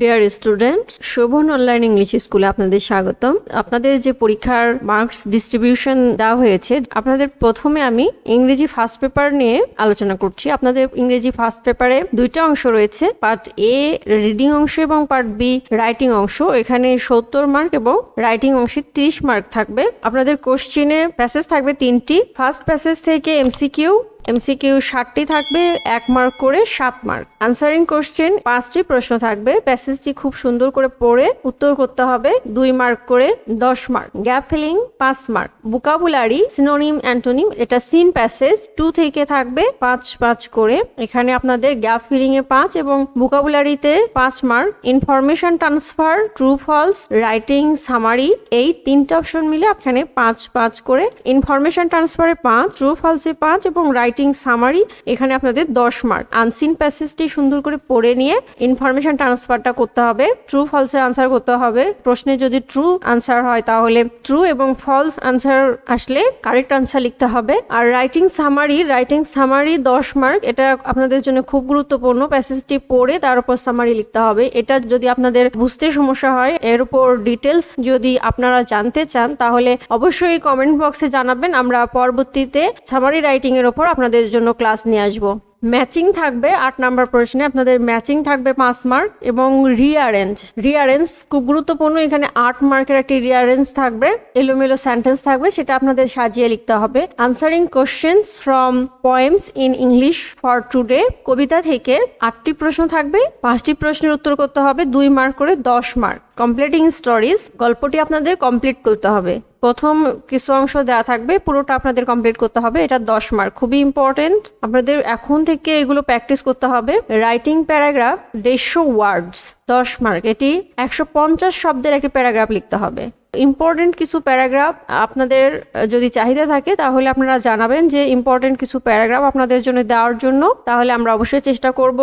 Dear students Shobhan online English স্কুলে আপনাদের স্বাগতম। আপনাদের যে পরীক্ষার মার্কস ডিস্ট্রিবিউশন দেওয়া হয়েছে, আপনাদের প্রথমে আমি ইংরেজি ফার্স্ট পেপার নিয়ে আলোচনা করছি। আপনাদের ইংরেজি ফার্স্ট পেপারে দুইটা অংশ রয়েছে পার্ট এ রিডিং অংশ এবং পার্ট বি রাইটিং অংশ। এখানে সত্তর মার্ক এবং রাইটিং অংশে ত্রিশ মার্ক থাকবে। আপনাদের কোশ্চিনে প্যাসেজ থাকবে তিনটি। ফার্স্ট প্যাসেজ থেকে এমসিকিউ এমসিকিউ ষাটটি থাকবে, এক মার্ক করে সাত মার্ক আনসারিং কোশ্চেন পাঁচটি প্রশ্ন থাকবে। প্যাসেজটি খুব সুন্দর করে পড়ে, উত্তর করতে হবে, দুই মার্ক করে দশ মার্ক গ্যাপ ফিলিং পাঁচ মার্ক বুকাবুলারি সিনোনিম অ্যান্টোনিম এটা সিন প্যাসেজ টু থেকে থাকবে, পাঁচ পাঁচ করে। এখানে আপনাদের গ্যাপ ফিলিং এ পাঁচ এবং বুকাবুলারিতে পাঁচ mark information transfer true false writing summary এই তিনটা অপশন মিলে এখানে পাঁচ পাঁচ করে। ইনফরমেশন ট্রান্সফারে পাঁচ ট্রু ফলসে পাঁচ এবং রাইটিং সামারি এখানে আপনাদের দশ মার্ক আনসিন প্যাসেজটি সুন্দর করে পড়ে নিয়ে ইনফরমেশন ট্রান্সফারটা করতে হবে। ট্রু ফলসে আনসার করতে হবে। প্রশ্নে যদি ট্রু আনসার হয়, তাহলে ট্রু এবং ফলস আনসার আসলে কারেক্ট আনসার লিখতে হবে। আর রাইটিং সামারি রাইটিং সামারি দশ মার্ক এটা আপনাদের জন্য খুব গুরুত্বপূর্ণ। প্যাসেজটি পড়ে তার উপর সামারি লিখতে হবে। এটা যদি আপনাদের বুঝতে সমস্যা হয়, এর উপর ডিটেলস যদি আপনারা জানতে চান, তাহলে অবশ্যই কমেন্ট বক্সে জানাবেন। আমরা পরবর্তীতে সামারি রাইটিং এর উপর আপনাদের জন্য ক্লাস নিয়ে আসব। ম্যাচিং থাকবে আট নাম্বার প্রশ্নে আপনাদের ম্যাচিং থাকবে পাঁচ মার্ক এবং রিয়ারেঞ্জ রিয়ারেঞ্জ খুব গুরুত্বপূর্ণ, এখানে আট মার্কের একটি রিয়ারেঞ্জ থাকবে, এলোমেলো সেন্টেন্স থাকবে, সেটা আপনাদের সাজিয়ে লিখতে হবে। Answering questions from poems in English for today কবিতা থেকে আটটি প্রশ্ন থাকবে, পাঁচটি প্রশ্নের উত্তর করতে হবে, দুই মার্ক করে দশ মার্ক কমপ্লিটিং স্টোরিজ গল্পটি আপনাদের কমপ্লিট করতে হবে। প্রথম কিছু অংশ দেওয়া থাকবে, পুরোটা আপনাদের কমপ্লিট করতে হবে, এটা দশ মার্ক খুবই ইম্পর্টেন্ট আপনাদের এখন থেকে এগুলো প্র্যাকটিস করতে হবে। রাইটিং প্যারাগ্রাফ দেড়শো ওয়ার্ডস দশ মার্ক এটি একশো পঞ্চাশ শব্দের একটি প্যারাগ্রাফ লিখতে হবে। ইম্পর্টেন্ট কিছু প্যারাগ্রাফ আপনাদের যদি চাহিদা থাকে, তাহলে আপনারা জানাবেন যে ইম্পর্টেন্ট কিছু প্যারাগ্রাফ আপনাদের জন্য দেওয়ার জন্য। তাহলে আমরা অবশ্যই চেষ্টা করব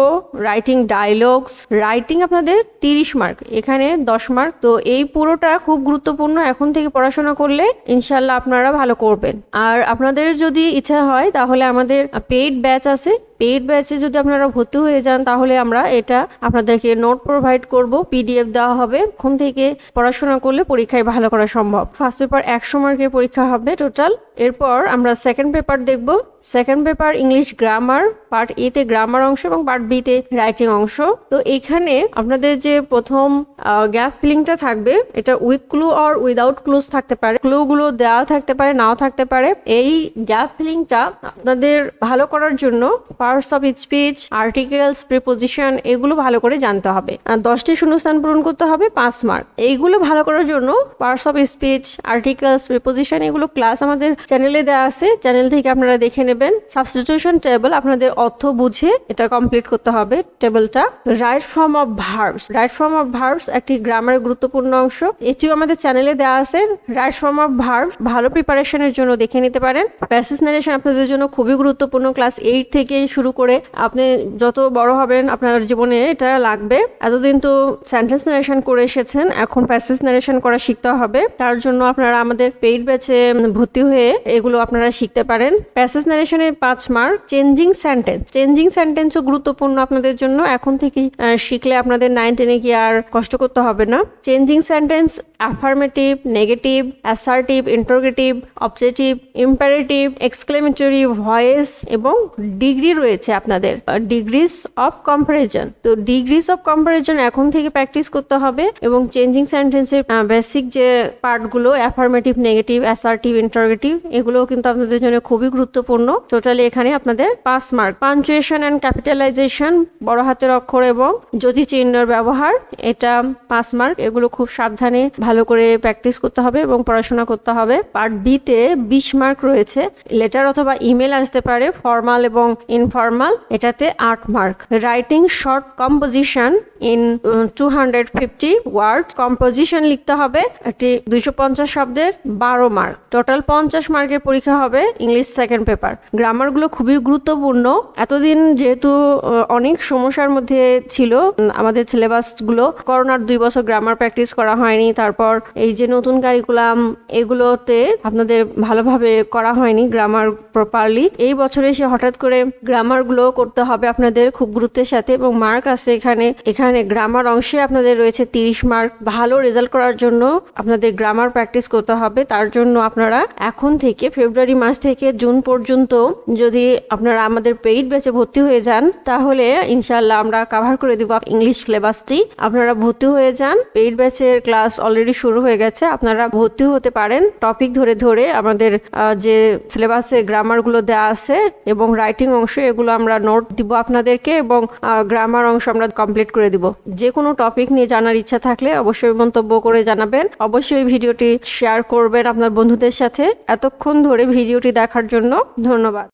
রাইটিং ডায়লগস রাইটিং আপনাদের তিরিশ মার্ক এখানে দশ মার্ক তো এই পুরোটা খুব গুরুত্বপূর্ণ এখন থেকে পড়াশোনা করলে ইনশাল্লাহ আপনারা ভালো করবেন। আর আপনাদের যদি ইচ্ছা হয়, তাহলে আমাদের পেইড ব্যাচ আছে। পেইড ব্যাচে যদি আপনারা ভর্তি হয়ে যান, তাহলে আমরা এটা আপনাদেরকে নোট প্রোভাইড করব পিডিএফ দেওয়া হবে। ওখান থেকে পড়াশোনা করলে পরীক্ষায় ভালো করা সম্ভব। ফার্স্ট পেপার একশো মার্কের পরীক্ষা হবে টোটাল এরপর আমরা সেকেন্ড পেপার দেখব। Second paper English grammar part A তে গ্রামার অংশ এবং পার্ট বি তে রাইটিং অংশ। তো এখানে আপনাদের যে প্রথম গ্যাপ ফিলিংটা থাকবে, এটা with clue or without clues থাকতে পারে। ক্লু গুলো দেওয়া থাকতে পারে, নাও থাকতে পারে। এই গ্যাপ ফিলিংটা আপনাদের ভালো করার জন্য parts of speech articles preposition এগুলো ভালো করে জানতে হবে। আর দশটি শূন্যস্থান পূরণ করতে হবে, পাঁচ মার্ক এইগুলো ভালো করার জন্য parts of speech articles preposition এগুলো ক্লাস আমাদের চ্যানেলে দেওয়া আছে। চ্যানেল থেকে আপনারা দেখে নেবেন। সাবস্টিটিউশন টেবল আপনাদের অর্থ বুঝে এটা কমপ্লিট করতে হবে টেবলটা right form of verbs right form of verbs একটি গ্রামারের গুরুত্বপূর্ণ অংশ। এটিও আমাদের চ্যানেলে দেওয়া আছে। রাইট ফর্ম অফ ভার্ব ভালো প্রিপারেশনের জন্য দেখে নিতে পারেন। প্যাসেজ নারেশন আপনাদের জন্য খুবই গুরুত্বপূর্ণ। ক্লাস এইট থেকে শুরু করে আপনি যত বড় হবেন, আপনার জীবনে এটা লাগবে। এতদিন তো সেন্টেন্স নারেশন করে এসেছেন, এখন প্যাসেজ নারেশন করা শিখতে হবে। তার জন্য আপনারা আমাদের পেইড ব্যাচে ভর্তি হয়ে এগুলো আপনারা শিখতে পারেন। প্যাসেজ নারেশনে পাঁচ মার্ক চেঞ্জিং সেন্টেন্স চেঞ্জিং সেন্টেন্সও গুরুত্বপূর্ণ আপনাদের জন্য। এখন থেকে শিখলে আপনাদের নাইন টেনে গিয়ে আর কষ্ট করতে হবে না। Changing sentence affirmative negative assertive interrogative objective imperative exclamatory voice এবং ডিগ্রি রয়েছে আপনাদের। ডিগ্রিস অফ কম্পারিজন তো ডিগ্রিস অফ কম্পারিজন এখন থেকে প্র্যাকটিস করতে হবে এবং চেঞ্জিং সেন্টেন্সের বেসিক যে পার্টগুলো অ্যাফার্মেটিভ নেগেটিভ অ্যাসার্টিভ ইন্টারোগেটিভ এগুলোও কিন্তু আপনাদের জন্য খুবই গুরুত্বপূর্ণ। টোটালি এখানে আপনাদের পাঁচ মার্ক পাঞ্চুয়েশন অ্যান্ড ক্যাপিটালাইজেশন বড় হাতের অক্ষর এবং যদি চিহ্নের ব্যবহার, এটা পাঁচ মার্ক এগুলো খুব সাবধানে ভালো করে প্র্যাকটিস করতে হবে এবং পড়াশোনা করতে হবে। পার্ট বিতে বিশ মার্ক রয়েছে। লেটার অথবা ইমেল আসতে পারে ফর্মাল এবং ইনফর্মাল এটাতে আট mark writing short composition in two hundred fifty word composition লিখতে হবে, একটি দুইশো পঞ্চাশ শব্দের বারো মার্ক টোটাল পঞ্চাশ মার্কের পরীক্ষা হবে ইংলিশ সেকেন্ড পেপার গ্রামারগুলো খুবই গুরুত্বপূর্ণ। এতদিন যেহেতু অনেক সমস্যার মধ্যে ছিল আমাদের সিলেবাসগুলো করোনার দুই বছর গ্রামার প্র্যাকটিস করা হয়নি, তারপর এই যে নতুন কারিকুলাম এগুলোতে আপনাদের ভালোভাবে করা হয়নি গ্রামার প্রপারলি এই বছরে এসে হঠাৎ করে গ্রামারগুলো করতে হবে আপনাদের খুব গুরুত্বের সাথে এবং মার্ক আছে এখানে। এখানে গ্রামার অংশে আপনাদের রয়েছে তিরিশ মার্ক ভালো রেজাল্ট করার জন্য আপনাদের গ্রামার প্র্যাকটিস করতে হবে। তার জন্য আপনারা এখন থেকে, ফেব্রুয়ারি মাস থেকে জুন পর্যন্ত যদি আপনারা আমাদের পেইড ব্যাচে ভর্তি হয়ে যান, তাহলে ইনশাল্লাহ আমরা কাভার করে দিব ইংলিশ সিলেবাসটি আপনারা ভর্তি হয়ে যান, পেইড ব্যাচের ক্লাস অলরেডি শুরু হয়ে গেছে, আপনারা ভর্তি হতে পারেন। টপিক ধরে ধরে আমাদের যে সিলেবাসে গ্রামারগুলো দেওয়া আছে এবং রাইটিং অংশ, এগুলো আমরা নোট দিব আপনাদেরকে এবং গ্রামার অংশ আমরা কমপ্লিট করে দিব। যে কোনো টপিক নিয়ে জানার ইচ্ছা থাকলে অবশ্যই মন্তব্য করে জানাবেন। অবশ্যই ভিডিওটি শেয়ার করবেন আপনার বন্ধুদের সাথে। এতক্ষণ ধরে ভিডিওটি দেখার জন্য ধন্যবাদ।